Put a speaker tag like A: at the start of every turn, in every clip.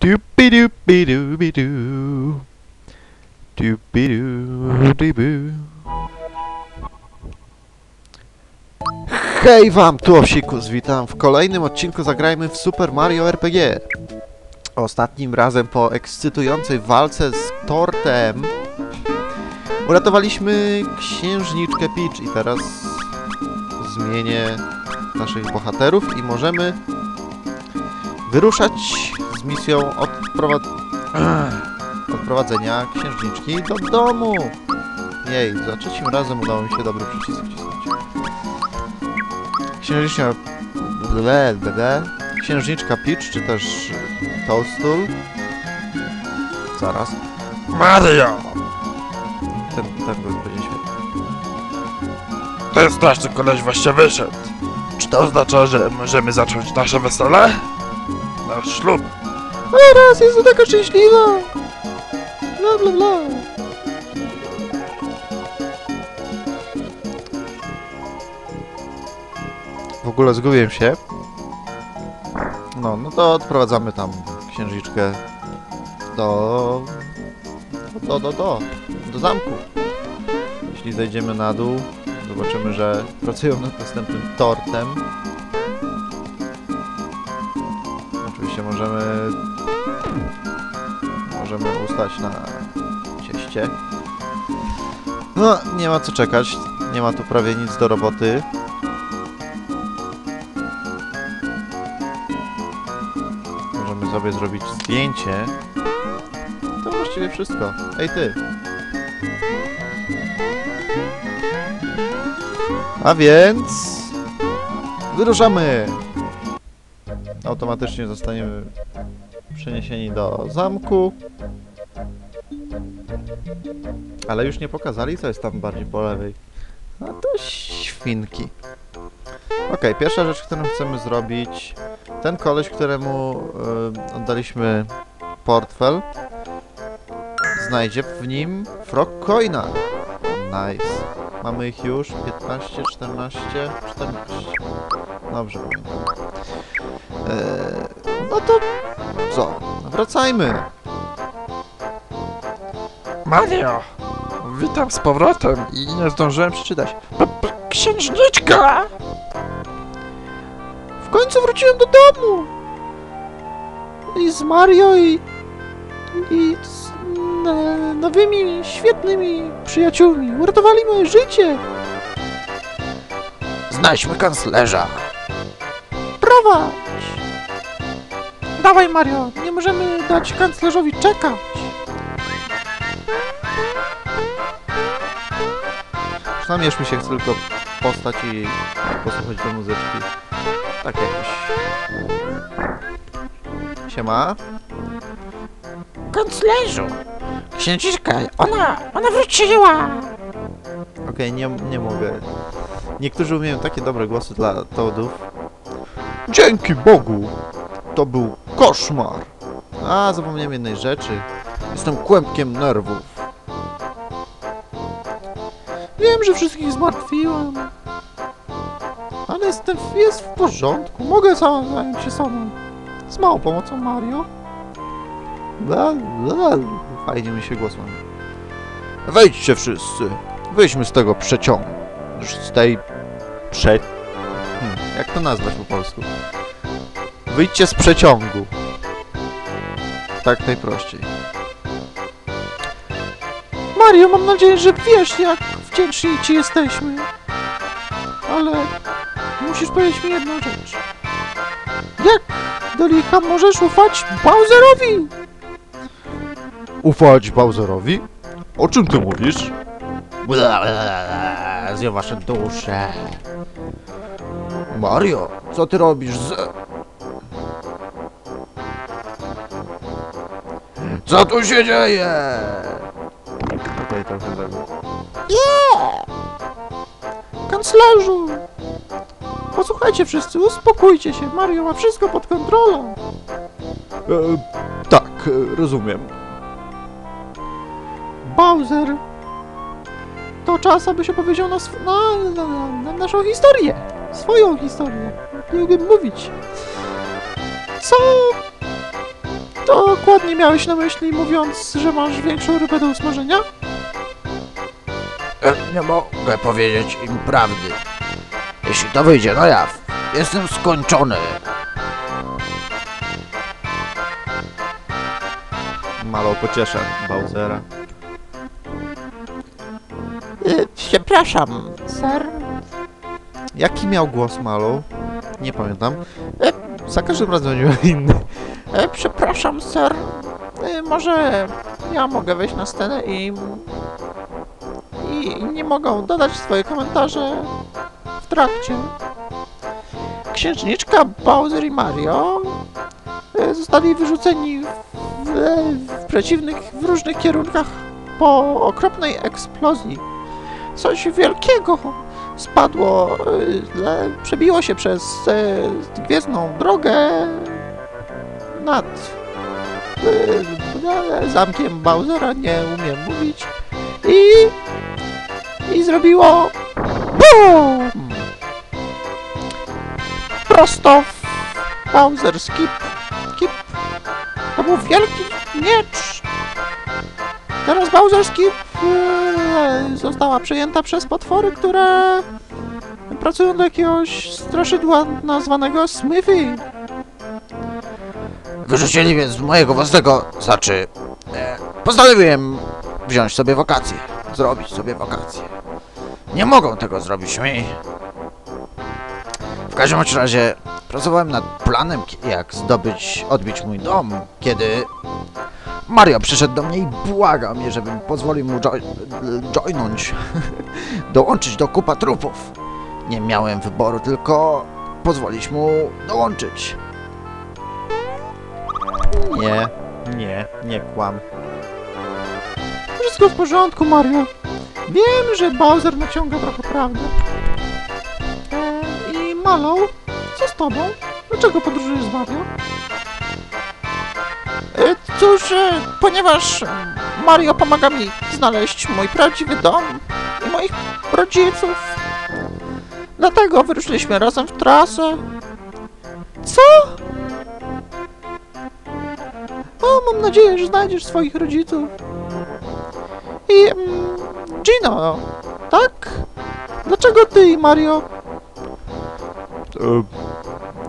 A: Dupidupidubidu. Dupidudibu. Hej wam, tu Owsikus, witam w kolejnym odcinku Zagrajmy w Super Mario RPG. Ostatnim razem po ekscytującej walce z tortem uratowaliśmy księżniczkę Peach i teraz zmienię naszych bohaterów i możemy wyruszać misją odprowa odprowadzenia księżniczki do domu. Jej, za trzecim razem udało mi się dobry przycisk wcisnąć. Księżniczka... Ble, Księżniczka Peach, czy też Toadstool. Zaraz.
B: Mario!
A: Ten, ten głos będzie świetny.
B: Ten straszny koleś właśnie wyszedł. Czy to oznacza, że możemy zacząć nasze wesele? Nasz ślub?
A: Teraz jestem taka szczęśliwa! Bla bla bla. W ogóle zgubiłem się. No, no to odprowadzamy tam księżniczkę do... do, do, do, do zamku. Jeśli zejdziemy na dół, zobaczymy, że pracują nad następnym tortem. Oczywiście możemy możemy ustać na cieście. No, nie ma co czekać. Nie ma tu prawie nic do roboty. Możemy sobie zrobić zdjęcie. To właściwie wszystko. Ej ty! A więc... Wyruszamy! Automatycznie zostaniemy przeniesieni do zamku. Ale już nie pokazali, co jest tam bardziej po lewej. A to świnki. Okej, pierwsza rzecz, którą chcemy zrobić. Ten koleś, któremu y, oddaliśmy portfel, znajdzie w nim frog coina. Nice. Mamy ich już 15, 14, 14. Dobrze pamiętam. Eee, no to co? Wracajmy.
B: Mario! Witam z powrotem i nie zdążyłem przeczytać. P -p Księżniczka!
A: W końcu wróciłem do domu! I z Mario i... i z no, nowymi, świetnymi przyjaciółmi. Uratowali moje życie!
B: Znajdźmy kanclerza!
A: Prowadź! Dawaj Mario, nie możemy dać kanclerzowi czekać! Namierzmy się, chcę tylko postać i posłuchać do muzyczki. Tak jakoś. Siema.
C: Kanclerzu! Księżniczka, ona, ona wróciła!
A: Okej, nie, nie mogę. Niektórzy umieją takie dobre głosy dla Toadów. Dzięki Bogu! To był koszmar! A, zapomniałem jednej rzeczy. Jestem kłębkiem nerwów. Wiem, że wszystkich zmartwiłam. Ale jestem, jest w porządku. Mogę sama zająć się samą. Z małą pomocą Mario. Bla, bla, Fajnie mi się głos. Wejdźcie wszyscy. Wyjdźmy z tego przeciągu. Już z tej... Prze... Hmm, jak to nazwać po polsku? Wyjdźcie z przeciągu. Tak najprościej. Mario, mam nadzieję, że wiesz, jak wdzięczni ci jesteśmy. Ale musisz powiedzieć mi jedną rzecz. Jak do licha możesz ufać Bowserowi? Ufać Bowserowi? O czym ty mówisz? Zje wasze dusze. Mario, co ty robisz z... Co tu się dzieje? Okej, trochę tego. Kanclerzu! Posłuchajcie wszyscy, uspokójcie się. Mario ma wszystko pod kontrolą. tak, e, rozumiem. Bowser to czas, aby się powiedział na, sw- na, na, na, na naszą historię. Swoją historię. Nie umiem mówić. Co dokładnie miałeś na myśli, mówiąc, że masz większą rybę do usmażenia?
C: Nie mogę powiedzieć im prawdy. Jeśli to wyjdzie na jaw, jestem skończony.
A: Malo pociesza Bowsera.
C: E, Przepraszam, ser.
A: Jaki miał głos Malo? Nie pamiętam. E, za każdym razem miał inny.
C: E, Przepraszam, ser. E, Może ja mogę wejść na scenę i...
A: I nie mogą dodać swoje komentarze w trakcie. Księżniczka Bowser i Mario e, zostali wyrzuceni w, w, przeciwnych, w różnych kierunkach po okropnej eksplozji. Coś wielkiego spadło, e, przebiło się przez e, gwiezdną drogę nad zamkiem Bowsera, nie umiem mówić. I zrobiło BUM! Prosto w Bowser skip. Kip. To był wielki miecz. Teraz Bowser skip e, została przejęta przez potwory, które pracują do jakiegoś straszydła nazwanego Smithy.
C: Wyrzucili więc z mojego własnego, znaczy... E, postanowiłem wziąć sobie wakacje. Zrobić sobie wakacje. Nie mogą tego zrobić mi. W każdym razie pracowałem nad planem, jak zdobyć, odbić mój dom, kiedy Mario przyszedł do mnie i błagał mnie, żebym pozwolił mu jo joinąć, dołączyć do kupa trupów. Nie miałem wyboru, tylko pozwolić mu dołączyć.
A: Nie, nie, nie kłam. Wszystko w porządku, Mario. Wiem, że Bowser naciąga trochę prawdę. E, I Malą, co z tobą? Dlaczego podróżujesz z Mario? E, cóż, e, ponieważ Mario pomaga mi znaleźć mój prawdziwy dom i moich rodziców. Dlatego wyruszyliśmy razem w trasę. Co? O, mam nadzieję, że znajdziesz swoich rodziców. I... Mm, Gino, tak? Dlaczego ty Mario?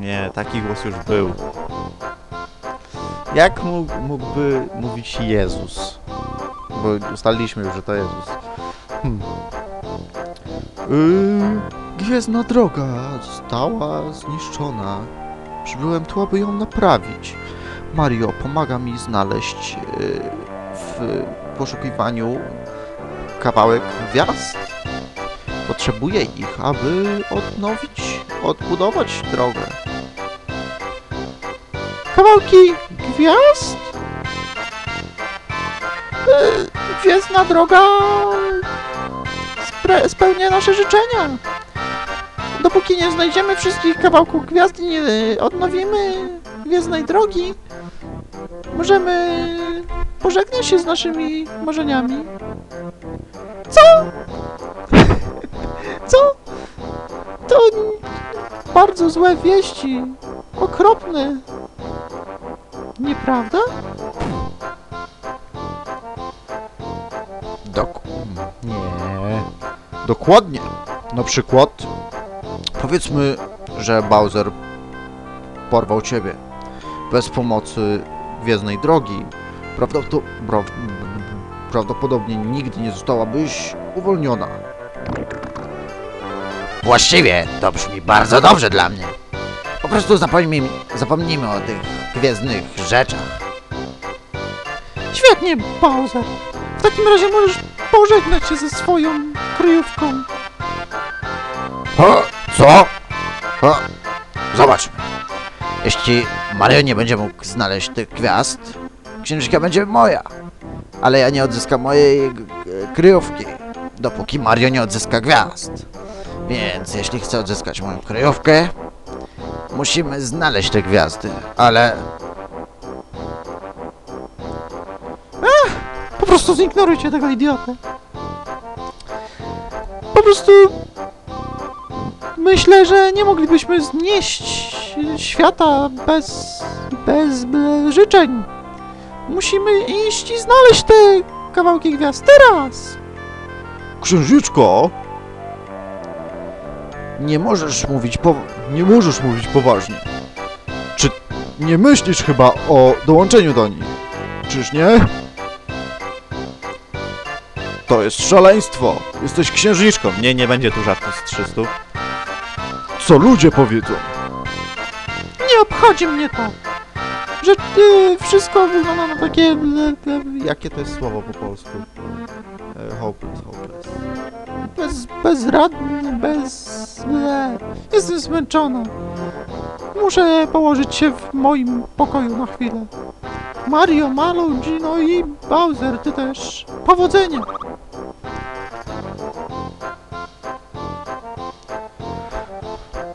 A: nie, taki głos już był. Jak mógł, mógłby mówić Jezus? Bo ustaliliśmy już, że to Jezus. Hmm. Yy, gwiezdna droga została zniszczona. Przybyłem tu, aby ją naprawić. Mario pomaga mi znaleźć yy, w poszukiwaniu kawałek gwiazd. Potrzebuję ich, aby odnowić, odbudować drogę. Kawałki gwiazd? Yy, gwiezdna droga spełnia nasze życzenia. Dopóki nie znajdziemy wszystkich kawałków gwiazd i nie odnowimy gwiezdnej drogi, możemy pożegnać się z naszymi marzeniami. Co? Co? To bardzo złe wieści. Okropne. Nieprawda?
C: Dok... Nie. Dokładnie. Na przykład... Powiedzmy, że Bowser porwał ciebie. Bez pomocy Gwiezdnej Drogi prawdopod- pra- prawdopodobnie nigdy nie zostałabyś uwolniona. Właściwie to brzmi bardzo dobrze dla mnie. Po prostu zapomnijmy, zapomnijmy o tych gwiezdnych rzeczach.
A: Świetnie, Bowser. W takim razie możesz pożegnać się ze swoją kryjówką.
C: O, co? O, zobaczmy. Jeśli Mario nie będzie mógł znaleźć tych gwiazd, księżniczka będzie moja. Ale ja nie odzyskam mojej g- kryjówki, dopóki Mario nie odzyska gwiazd. Więc jeśli chce odzyskać moją kryjówkę, musimy znaleźć te gwiazdy. Ale
A: Po prostu zignorujcie tego idiotę. Po prostu... Myślę, że nie moglibyśmy znieść świata bez... bez e, życzeń.
D: Musimy iść i znaleźć te kawałki gwiazd teraz!
A: Księżniczko! Nie możesz mówić po... Nie możesz mówić poważnie. Czy nie myślisz chyba o dołączeniu do nich? Czyż nie? To jest szaleństwo! Jesteś księżniczką! Nie, nie będzie tu żartu z 300. Co ludzie powiedzą?
D: Nie obchodzi mnie to! Że wszystko wygląda na takie...
A: Jakie to jest słowo po polsku? E, hopeless, hopeless.
D: bez, bezradny, bez... Jestem zmęczona. Muszę położyć się w moim pokoju na chwilę. Mario, Malo, Gino i Bowser, ty też. Powodzenia!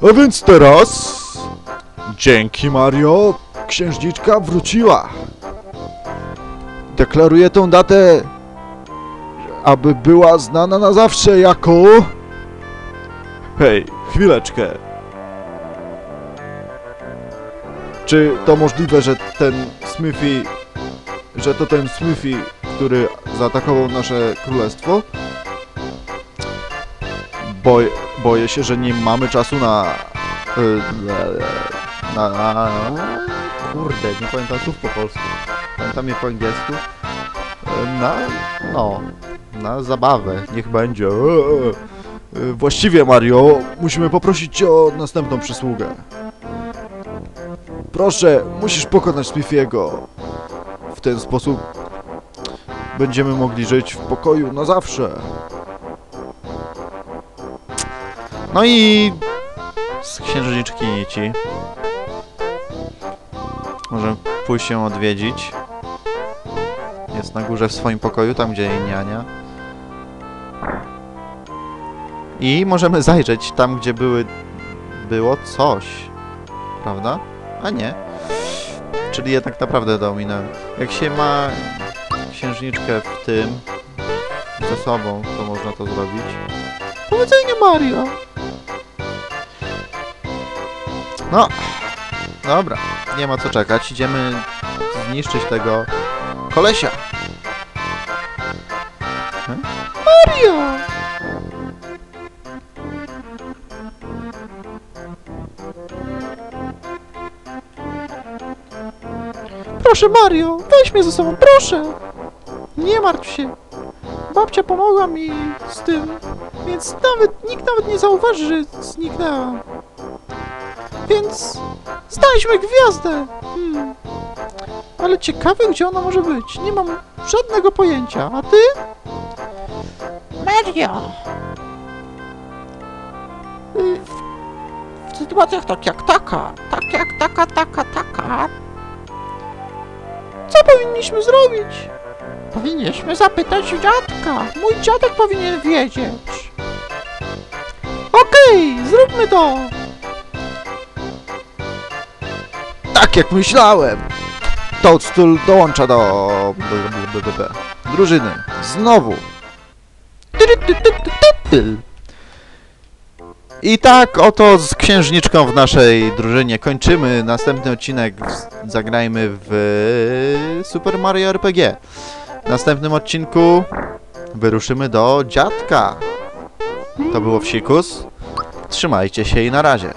A: A więc teraz... Dzięki Mario, księżniczka wróciła. Deklaruję tę datę, aby była znana na zawsze jako... Hej, chwileczkę. Czy to możliwe, że ten Smithy... Że to ten Smithy, który zaatakował nasze królestwo? Boję, boję się, że nie mamy czasu na... y, Na, na, na... Kurde, nie pamiętam słów po polsku. Pamiętam je po angielsku. Y, Na... no... Na zabawę. Niech będzie. E, e. Właściwie, Mario, musimy poprosić cię o następną przysługę. Proszę, musisz pokonać Smithiego. W ten sposób będziemy mogli żyć w pokoju na zawsze. No i z księżniczki nici. Możemy pójść ją odwiedzić. Jest na górze w swoim pokoju, tam gdzie jej niania. I możemy zajrzeć tam, gdzie były... było coś. Prawda? A nie. Czyli jednak naprawdę dominę. Jak się ma księżniczkę w tym ze sobą, to można to zrobić.
D: Powodzenia, Mario!
A: No, dobra, nie ma co czekać. Idziemy zniszczyć tego kolesia.
D: Mario! Proszę, Mario, weź mnie ze sobą, proszę! Nie martw się. Babcia pomogła mi z tym, więc nawet nikt nawet nie zauważy, że zniknęła. Więc znaleźliśmy gwiazdę. Hmm. Ale ciekawe, gdzie ona może być. Nie mam żadnego pojęcia. A ty? Mario! Y, W, sytuacjach tak jak taka, tak jak taka, taka, taka... Co powinniśmy zrobić? Powinniśmy zapytać dziadka. Mój dziadek powinien wiedzieć. Okej, zróbmy to.
A: Jak myślałem! Toadstool dołącza do... drużyny. Znowu. I tak oto z księżniczką w naszej drużynie kończymy. Następny odcinek zagrajmy w Super Mario RPG. W następnym odcinku wyruszymy do dziadka. To było Wsikus. Trzymajcie się i na razie.